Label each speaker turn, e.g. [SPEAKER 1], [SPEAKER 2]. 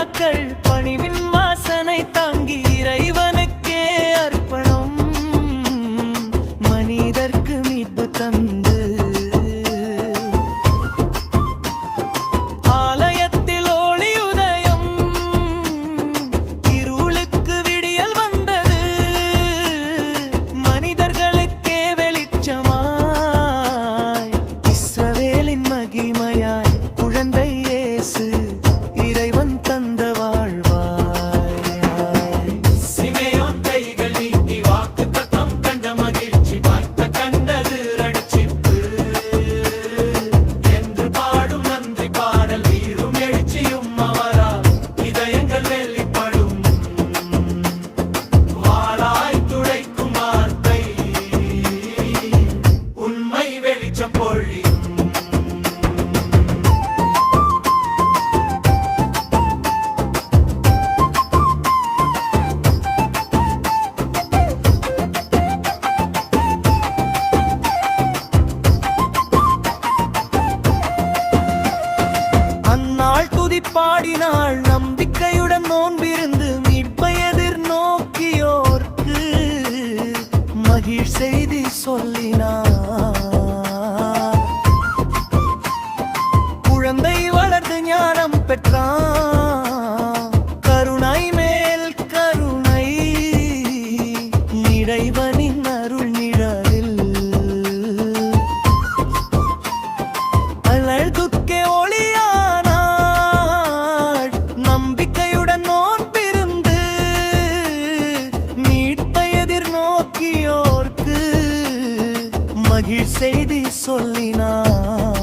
[SPEAKER 1] விழாக்கள் பணிவின் துதிப்பாடினாள். நம்பிக்கையுடன் நோன்பிருந்து மீட்பை எதிர் நோக்கியோர்க்கு மகிழ் செய்தி சொல்லினார். குழந்தை வளர்ந்து ஞானம் பெற்றான். மகிழ் செய்தி சொல்லினான்.